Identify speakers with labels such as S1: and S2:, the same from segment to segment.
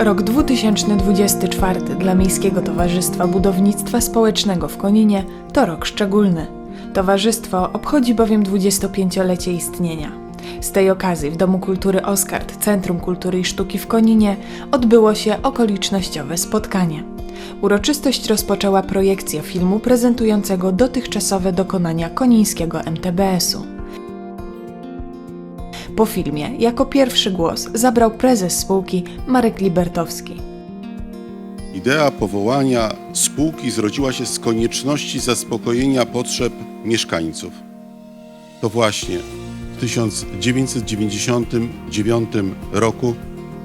S1: Rok 2024 dla Miejskiego Towarzystwa Budownictwa Społecznego w Koninie to rok szczególny. Towarzystwo obchodzi bowiem 25-lecie istnienia. Z tej okazji w Domu Kultury Oskard, Centrum Kultury i Sztuki w Koninie, odbyło się okolicznościowe spotkanie. Uroczystość rozpoczęła projekcja filmu prezentującego dotychczasowe dokonania konińskiego MTBS-u. Po filmie jako pierwszy głos zabrał prezes spółki Marek Libertowski.
S2: Idea powołania spółki zrodziła się z konieczności zaspokojenia potrzeb mieszkańców. To właśnie w 1999 roku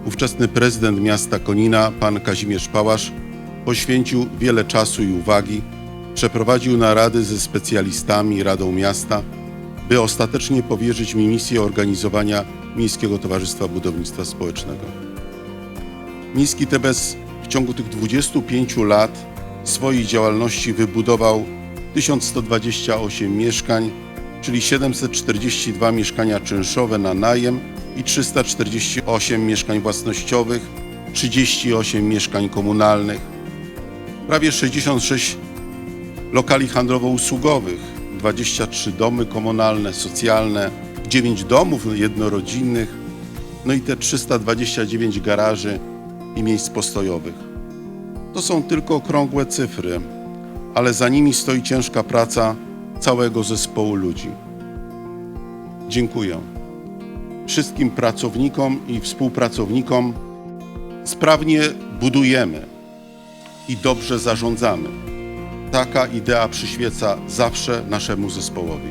S2: ówczesny prezydent miasta Konina, pan Kazimierz Pałasz, poświęcił wiele czasu i uwagi, przeprowadził narady ze specjalistami Radą Miasta, by ostatecznie powierzyć mi misję organizowania Miejskiego Towarzystwa Budownictwa Społecznego. Miejski TBS w ciągu tych 25 lat swojej działalności wybudował 1128 mieszkań, czyli 742 mieszkania czynszowe na najem i 348 mieszkań własnościowych, 38 mieszkań komunalnych, prawie 66 lokali handlowo-usługowych, 23 domy komunalne, socjalne, 9 domów jednorodzinnych, no i te 329 garaży i miejsc postojowych. To są tylko okrągłe cyfry, ale za nimi stoi ciężka praca całego zespołu ludzi. Dziękuję wszystkim pracownikom i współpracownikom. Sprawnie budujemy i dobrze zarządzamy. Taka idea przyświeca zawsze naszemu zespołowi.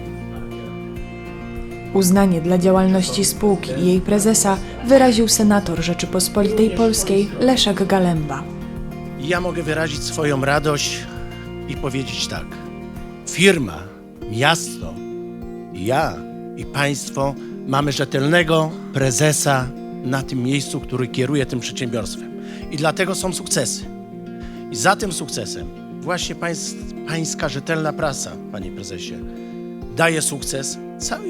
S1: Uznanie dla działalności spółki i jej prezesa wyraził senator Rzeczypospolitej Polskiej Leszek Galemba.
S3: Ja mogę wyrazić swoją radość i powiedzieć tak. Firma, miasto, ja i państwo mamy rzetelnego prezesa na tym miejscu, który kieruje tym przedsiębiorstwem. I dlatego są sukcesy. I za tym sukcesem właśnie pańs, pańska rzetelna prasa, panie prezesie, daje sukces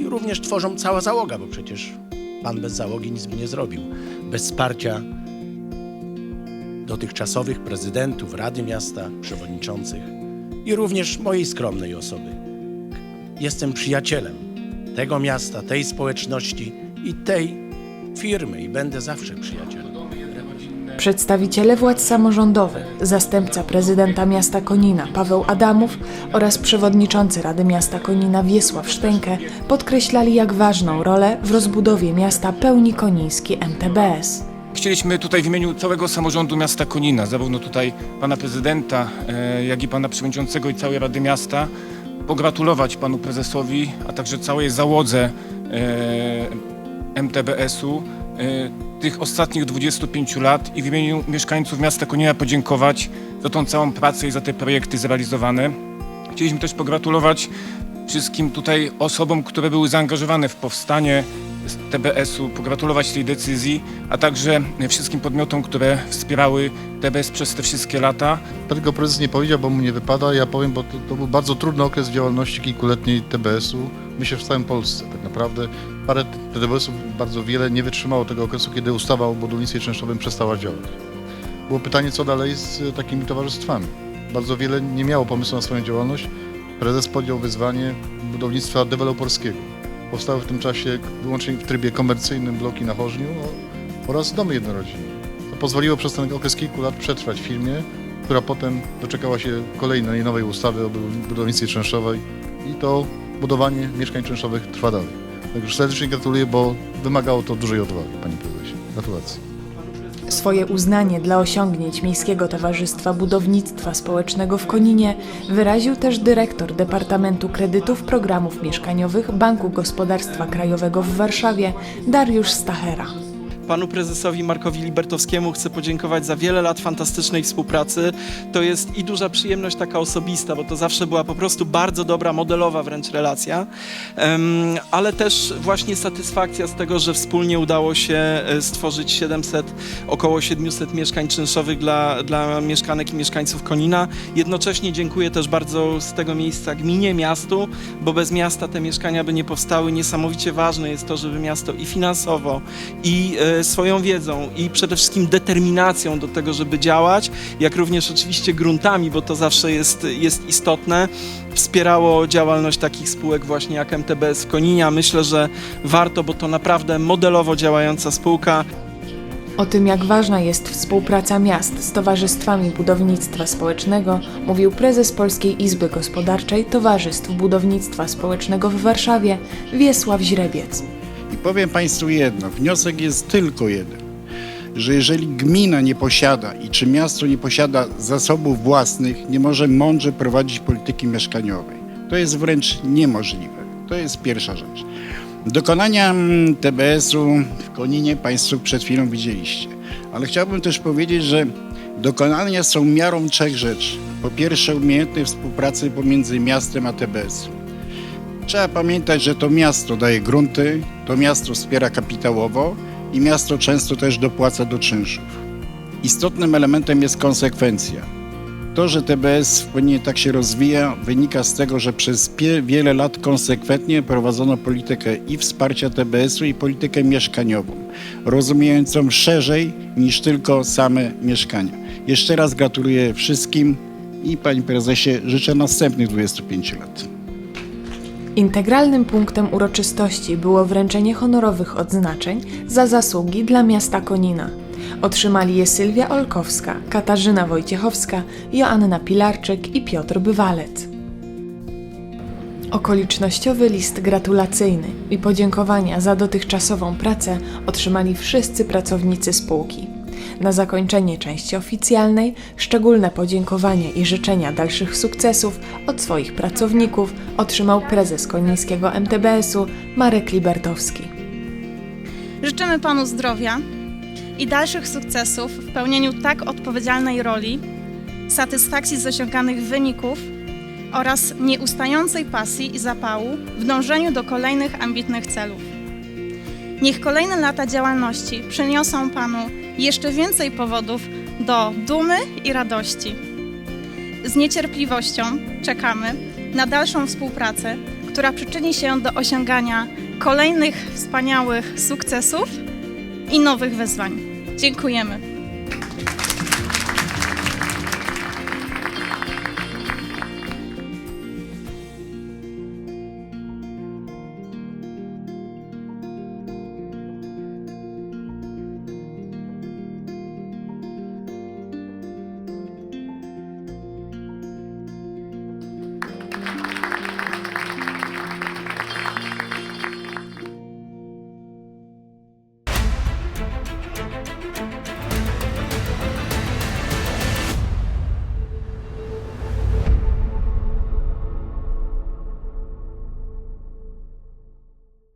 S3: i również tworzą cała załoga, bo przecież pan bez załogi nic by nie zrobił. Bez wsparcia dotychczasowych prezydentów, Rady Miasta, przewodniczących i również mojej skromnej osoby. Jestem przyjacielem tego miasta, tej społeczności i tej firmy i będę zawsze przyjacielem.
S1: Przedstawiciele władz samorządowych, zastępca prezydenta miasta Konina Paweł Adamów oraz przewodniczący Rady Miasta Konina Wiesław Sztękę podkreślali, jak ważną rolę w rozbudowie miasta pełni koniński MTBS.
S4: Chcieliśmy tutaj w imieniu całego samorządu miasta Konina, zarówno tutaj pana prezydenta, e, jak i pana przewodniczącego i całej Rady Miasta, pogratulować panu prezesowi, a także całej załodze e, MTBS-u tych ostatnich 25 lat i w imieniu mieszkańców miasta Konina podziękować za tą całą pracę i za te projekty zrealizowane. Chcieliśmy też pogratulować wszystkim tutaj osobom, które były zaangażowane w powstanie TBS-u, pogratulować tej decyzji, a także wszystkim podmiotom, które wspierały TBS przez te wszystkie lata.
S5: Tego prezes nie powiedział, bo mu nie wypada. Ja powiem, bo to, to był bardzo trudny okres działalności kilkuletniej TBS-u. Myślę, że w całym Polsce tak naprawdę. Parę TBS-ów, bardzo wiele nie wytrzymało tego okresu, kiedy ustawa o budownictwie czynszowym przestała działać. Było pytanie, co dalej z takimi towarzystwami. Bardzo wiele nie miało pomysłu na swoją działalność. Prezes podjął wyzwanie budownictwa deweloperskiego. Powstały w tym czasie wyłącznie w trybie komercyjnym bloki na Chorzniu oraz domy jednorodzinne. To pozwoliło przez ten okres kilku lat przetrwać firmie, która potem doczekała się kolejnej nowej ustawy o budow- budownictwie czynszowej i to budowanie mieszkań czynszowych trwa dalej. Także serdecznie gratuluję, bo wymagało to dużej odwagi, panie prezesie. Gratulacje.
S1: Swoje uznanie dla osiągnięć Miejskiego Towarzystwa Budownictwa Społecznego w Koninie wyraził też dyrektor Departamentu Kredytów Programów Mieszkaniowych Banku Gospodarstwa Krajowego w Warszawie Dariusz Stachera.
S6: Panu prezesowi Markowi Libertowskiemu chcę podziękować za wiele lat fantastycznej współpracy. To jest i duża przyjemność taka osobista, bo to zawsze była po prostu bardzo dobra, modelowa wręcz relacja, ale też właśnie satysfakcja z tego, że wspólnie udało się e, stworzyć 700, około 700 mieszkań czynszowych dla, dla mieszkanek i mieszkańców Konina. Jednocześnie dziękuję też bardzo z tego miejsca gminie, miastu, bo bez miasta te mieszkania by nie powstały. Niesamowicie ważne jest to, żeby miasto i finansowo, i e, swoją wiedzą i przede wszystkim determinacją do tego, żeby działać, jak również oczywiście gruntami, bo to zawsze jest, jest istotne, wspierało działalność takich spółek właśnie jak MTBS w Koninia. Myślę, że warto, bo to naprawdę modelowo działająca spółka.
S1: O tym, jak ważna jest współpraca miast z towarzystwami budownictwa społecznego, mówił prezes Polskiej Izby Gospodarczej Towarzystw Budownictwa Społecznego w Warszawie Wiesław Źrebiec.
S7: I powiem Państwu jedno, wniosek jest tylko jeden, że jeżeli gmina nie posiada i czy miasto nie posiada zasobów własnych, nie może mądrze prowadzić polityki mieszkaniowej. To jest wręcz niemożliwe. To jest pierwsza rzecz. Dokonania mm, TBS-u w Koninie Państwo przed chwilą widzieliście, ale chciałbym też powiedzieć, że dokonania są miarą trzech rzeczy. Po pierwsze umiejętnej współpracy pomiędzy miastem a TBS-em. Trzeba pamiętać, że to miasto daje grunty, to miasto wspiera kapitałowo i miasto często też dopłaca do czynszów. Istotnym elementem jest konsekwencja. To, że TBS w Koninie tak się rozwija, wynika z tego, że przez wiele lat konsekwentnie prowadzono politykę i wsparcia TBS-u i politykę mieszkaniową, rozumiejącą szerzej niż tylko same mieszkania. Jeszcze raz gratuluję wszystkim i Panie Prezesie życzę następnych 25 lat.
S1: Integralnym punktem uroczystości było wręczenie honorowych odznaczeń za zasługi dla miasta Konina. Otrzymali je Sylwia Olkowska, Katarzyna Wojciechowska, Joanna Pilarczyk i Piotr Bywalec. Okolicznościowy list gratulacyjny i podziękowania za dotychczasową pracę otrzymali wszyscy pracownicy spółki. Na zakończenie części oficjalnej szczególne podziękowanie i życzenia dalszych sukcesów od swoich pracowników otrzymał prezes konińskiego MTBS-u Marek Libertowski.
S8: Życzymy Panu zdrowia i dalszych sukcesów w pełnieniu tak odpowiedzialnej roli, satysfakcji z osiąganych wyników oraz nieustającej pasji i zapału w dążeniu do kolejnych ambitnych celów. Niech kolejne lata działalności przyniosą Panu jeszcze więcej powodów do dumy i radości. Z niecierpliwością czekamy na dalszą współpracę, która przyczyni się do osiągania kolejnych wspaniałych sukcesów i nowych wyzwań. Dziękujemy.